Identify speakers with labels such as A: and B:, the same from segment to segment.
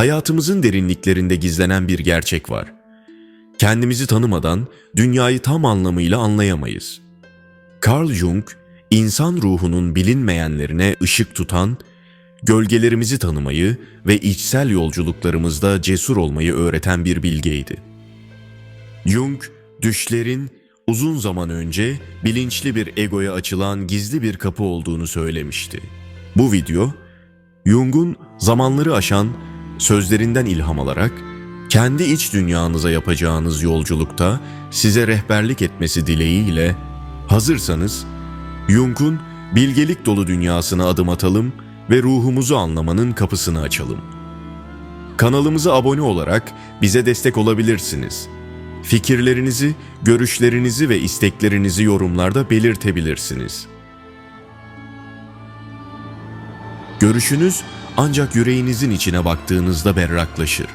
A: Hayatımızın derinliklerinde gizlenen bir gerçek var. Kendimizi tanımadan dünyayı tam anlamıyla anlayamayız. Carl Jung, insan ruhunun bilinmeyenlerine ışık tutan, gölgelerimizi tanımayı ve içsel yolculuklarımızda cesur olmayı öğreten bir bilgeydi. Jung, düşlerin uzun zaman önce bilinçli bir egoya açılan gizli bir kapı olduğunu söylemişti. Bu video, Jung'un zamanları aşan sözlerinden ilham alarak kendi iç dünyanıza yapacağınız yolculukta size rehberlik etmesi dileğiyle hazırsanız Jung'un bilgelik dolu dünyasına adım atalım ve ruhumuzu anlamanın kapısını açalım. Kanalımıza abone olarak bize destek olabilirsiniz. Fikirlerinizi, görüşlerinizi ve isteklerinizi yorumlarda belirtebilirsiniz. Görüşünüz ancak yüreğinizin içine baktığınızda berraklaşır.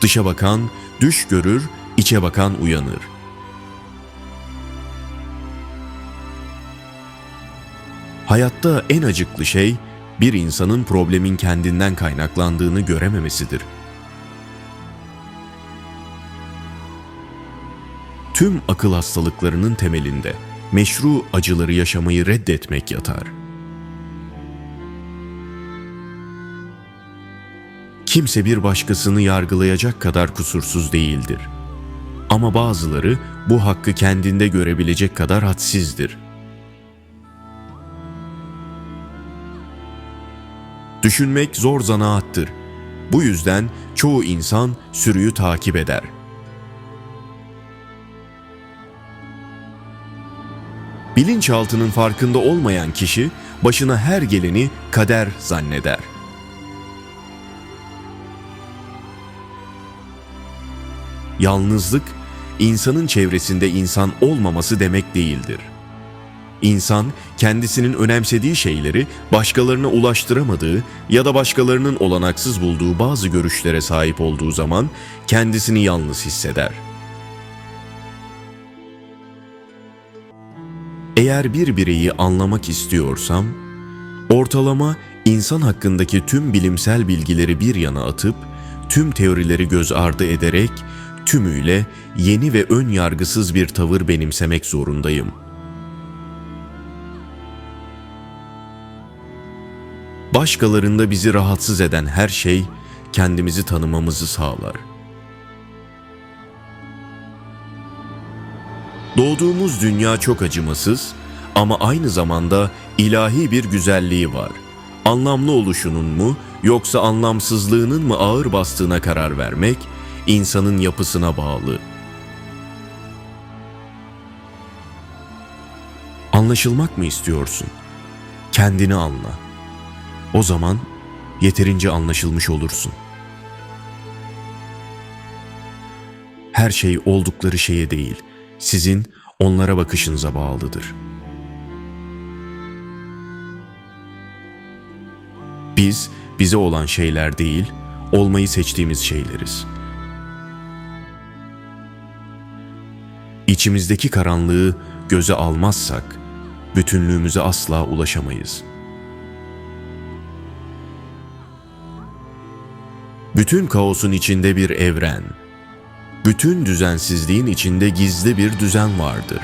A: Dışa bakan düş görür, içe bakan uyanır. Hayatta en acıklı şey bir insanın problemin kendinden kaynaklandığını görememesidir. Tüm akıl hastalıklarının temelinde meşru acıları yaşamayı reddetmek yatar. Kimse bir başkasını yargılayacak kadar kusursuz değildir. Ama bazıları bu hakkı kendinde görebilecek kadar hadsizdir. Düşünmek zor zanaattır. Bu yüzden çoğu insan sürüyü takip eder. Bilinçaltının farkında olmayan kişi başına her geleni kader zanneder. Yalnızlık, insanın çevresinde insan olmaması demek değildir. İnsan kendisinin önemsediği şeyleri başkalarına ulaştıramadığı ya da başkalarının olanaksız bulduğu bazı görüşlere sahip olduğu zaman kendisini yalnız hisseder. Eğer bir bireyi anlamak istiyorsam, ortalama insan hakkındaki tüm bilimsel bilgileri bir yana atıp, tüm teorileri göz ardı ederek tümüyle yeni ve ön yargısız bir tavır benimsemek zorundayım. Başkalarında bizi rahatsız eden her şey kendimizi tanımamızı sağlar. Doğduğumuz dünya çok acımasız ama aynı zamanda ilahi bir güzelliği var. Anlamlı oluşunun mu yoksa anlamsızlığının mı ağır bastığına karar vermek insanın yapısına bağlı. Anlaşılmak mı istiyorsun? Kendini anla. O zaman yeterince anlaşılmış olursun. Her şey oldukları şeye değil, sizin onlara bakışınıza bağlıdır. Biz bize olan şeyler değil, olmayı seçtiğimiz şeyleriz. İçimizdeki karanlığı göze almazsak bütünlüğümüze asla ulaşamayız. Bütün kaosun içinde bir evren, bütün düzensizliğin içinde gizli bir düzen vardır.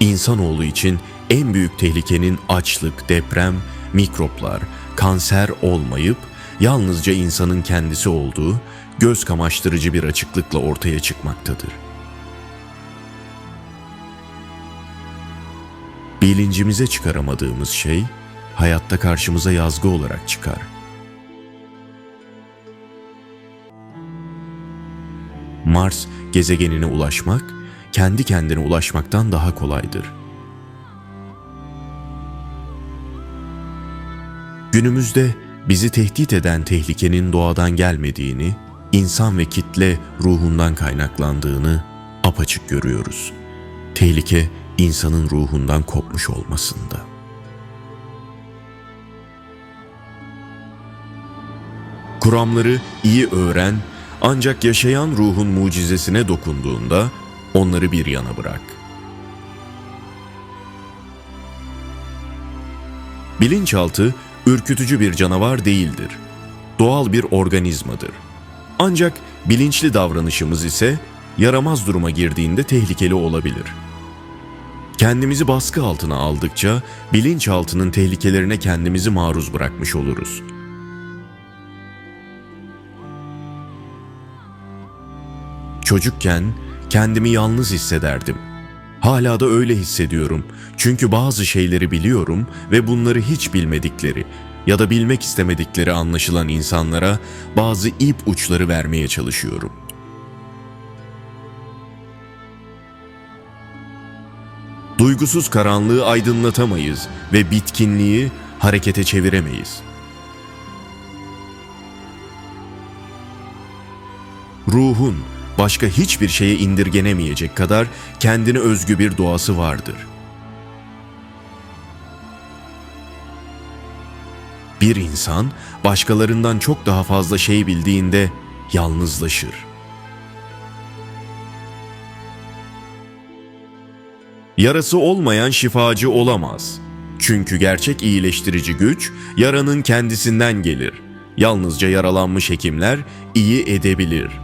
A: İnsanoğlu için en büyük tehlikenin açlık, deprem, mikroplar, kanser olmayıp yalnızca insanın kendisi olduğu göz kamaştırıcı bir açıklıkla ortaya çıkmaktadır. Bilincimize çıkaramadığımız şey hayatta karşımıza yazgı olarak çıkar. Mars gezegenine ulaşmak kendi kendine ulaşmaktan daha kolaydır. Günümüzde bizi tehdit eden tehlikenin doğadan gelmediğini, insan ve kitle ruhundan kaynaklandığını apaçık görüyoruz. Tehlike insanın ruhundan kopmuş olmasında. Kuramları iyi öğren ancak yaşayan ruhun mucizesine dokunduğunda onları bir yana bırak. Bilinçaltı ürkütücü bir canavar değildir. Doğal bir organizmadır. Ancak bilinçli davranışımız ise yaramaz duruma girdiğinde tehlikeli olabilir. Kendimizi baskı altına aldıkça bilinçaltının tehlikelerine kendimizi maruz bırakmış oluruz. Çocukken kendimi yalnız hissederdim. Hala da öyle hissediyorum. Çünkü bazı şeyleri biliyorum ve bunları hiç bilmedikleri ya da bilmek istemedikleri anlaşılan insanlara bazı ip uçları vermeye çalışıyorum. Duygusuz karanlığı aydınlatamayız ve bitkinliği harekete çeviremeyiz. Ruhun başka hiçbir şeye indirgenemeyecek kadar kendine özgü bir doğası vardır. Bir insan başkalarından çok daha fazla şey bildiğinde yalnızlaşır. Yarası olmayan şifacı olamaz. Çünkü gerçek iyileştirici güç yaranın kendisinden gelir. Yalnızca yaralanmış hekimler iyi edebilir.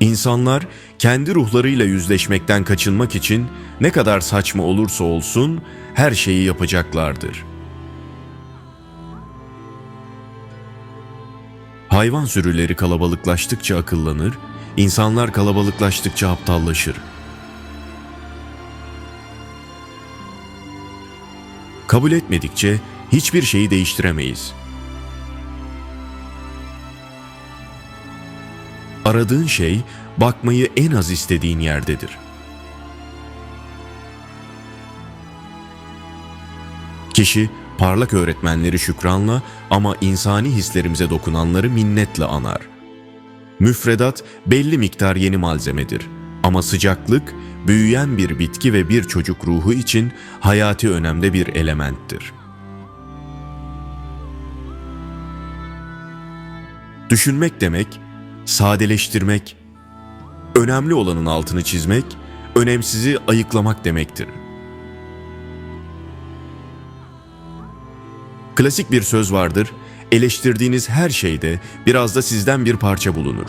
A: İnsanlar kendi ruhlarıyla yüzleşmekten kaçınmak için ne kadar saçma olursa olsun her şeyi yapacaklardır. Hayvan sürüleri kalabalıklaştıkça akıllanır, insanlar kalabalıklaştıkça aptallaşır. Kabul etmedikçe hiçbir şeyi değiştiremeyiz. Aradığın şey bakmayı en az istediğin yerdedir. Kişi parlak öğretmenleri şükranla ama insani hislerimize dokunanları minnetle anar. Müfredat belli miktar yeni malzemedir ama sıcaklık büyüyen bir bitki ve bir çocuk ruhu için hayati önemde bir elementtir. Düşünmek demek, sadeleştirmek, önemli olanın altını çizmek, önemsizi ayıklamak demektir. Klasik bir söz vardır, eleştirdiğiniz her şeyde biraz da sizden bir parça bulunur.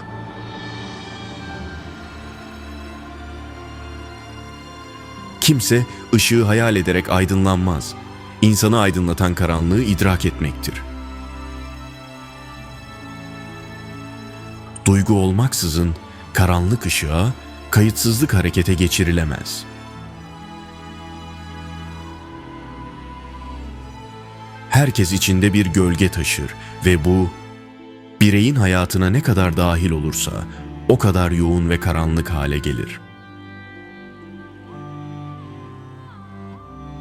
A: Kimse ışığı hayal ederek aydınlanmaz. İnsanı aydınlatan karanlığı idrak etmektir. Duygu olmaksızın karanlık ışığa, kayıtsızlık harekete geçirilemez. Herkes içinde bir gölge taşır ve bu bireyin hayatına ne kadar dahil olursa o kadar yoğun ve karanlık hale gelir.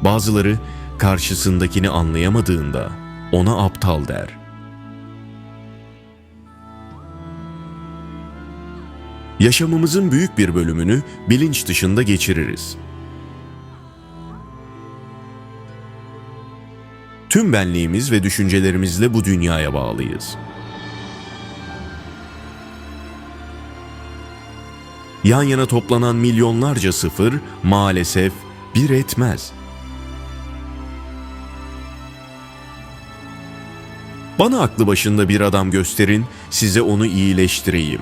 A: Bazıları karşısındakini anlayamadığında ona aptal der. Yaşamımızın büyük bir bölümünü bilinç dışında geçiririz. Tüm benliğimiz ve düşüncelerimizle bu dünyaya bağlıyız. Yan yana toplanan milyonlarca sıfır maalesef bir etmez. Bana aklı başında bir adam gösterin, size onu iyileştireyim.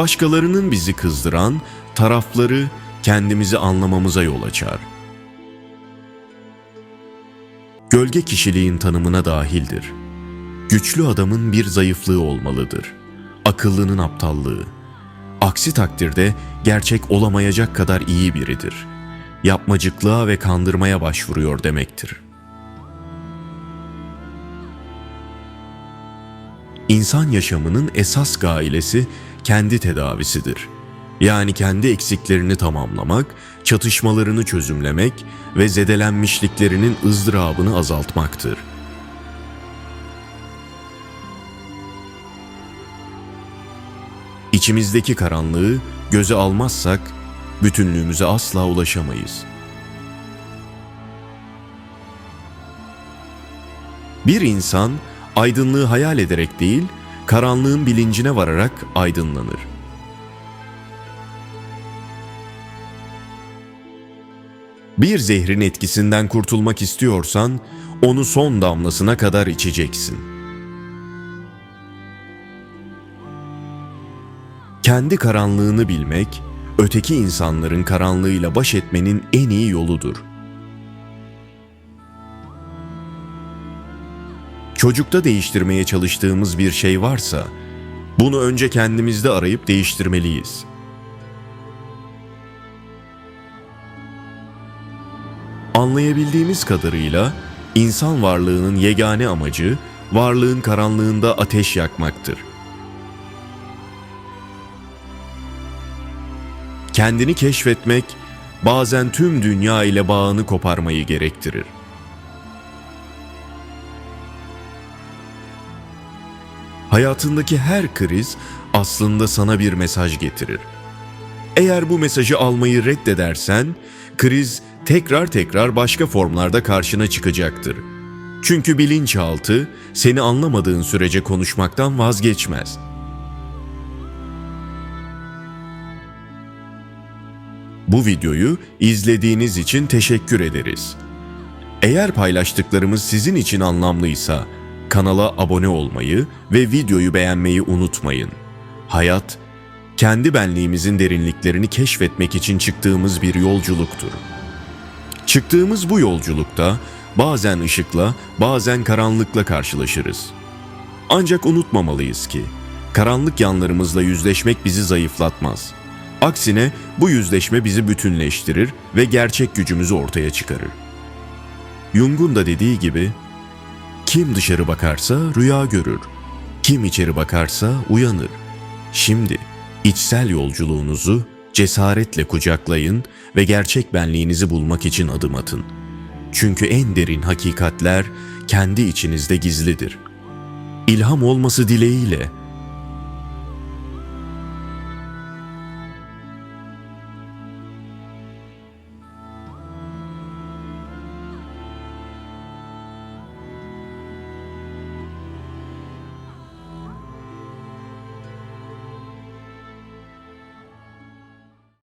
A: Başkalarının bizi kızdıran tarafları kendimizi anlamamıza yol açar. Gölge kişiliğin tanımına dahildir. Güçlü adamın bir zayıflığı olmalıdır. Akıllının aptallığı. Aksi takdirde gerçek olamayacak kadar iyi biridir. Yapmacıklığa ve kandırmaya başvuruyor demektir. İnsan yaşamının esas gailesi kendi tedavisidir.'' Yani kendi eksiklerini tamamlamak, çatışmalarını çözümlemek ve zedelenmişliklerinin ızdırabını azaltmaktır. İçimizdeki karanlığı göze almazsak bütünlüğümüze asla ulaşamayız. Bir insan aydınlığı hayal ederek değil, karanlığın bilincine vararak aydınlanır. Bir zehrin etkisinden kurtulmak istiyorsan onu son damlasına kadar içeceksin. Kendi karanlığını bilmek, öteki insanların karanlığıyla baş etmenin en iyi yoludur.'' Çocukta değiştirmeye çalıştığımız bir şey varsa, bunu önce kendimizde arayıp değiştirmeliyiz. Anlayabildiğimiz kadarıyla insan varlığının yegane amacı varlığın karanlığında ateş yakmaktır. Kendini keşfetmek bazen tüm dünya ile bağını koparmayı gerektirir. Hayatındaki her kriz aslında sana bir mesaj getirir. Eğer bu mesajı almayı reddedersen, kriz tekrar tekrar başka formlarda karşına çıkacaktır. Çünkü bilinçaltı seni anlamadığın sürece konuşmaktan vazgeçmez. Bu videoyu izlediğiniz için teşekkür ederiz. Eğer paylaştıklarımız sizin için anlamlıysa kanala abone olmayı ve videoyu beğenmeyi unutmayın. Hayat, kendi benliğimizin derinliklerini keşfetmek için çıktığımız bir yolculuktur. Çıktığımız bu yolculukta bazen ışıkla, bazen karanlıkla karşılaşırız. Ancak unutmamalıyız ki karanlık yanlarımızla yüzleşmek bizi zayıflatmaz. Aksine bu yüzleşme bizi bütünleştirir ve gerçek gücümüzü ortaya çıkarır. Jung'un da dediği gibi kim dışarı bakarsa rüya görür. Kim içeri bakarsa uyanır. Şimdi içsel yolculuğunuzu cesaretle kucaklayın ve gerçek benliğinizi bulmak için adım atın. Çünkü en derin hakikatler kendi içinizde gizlidir. İlham olması dileğiyle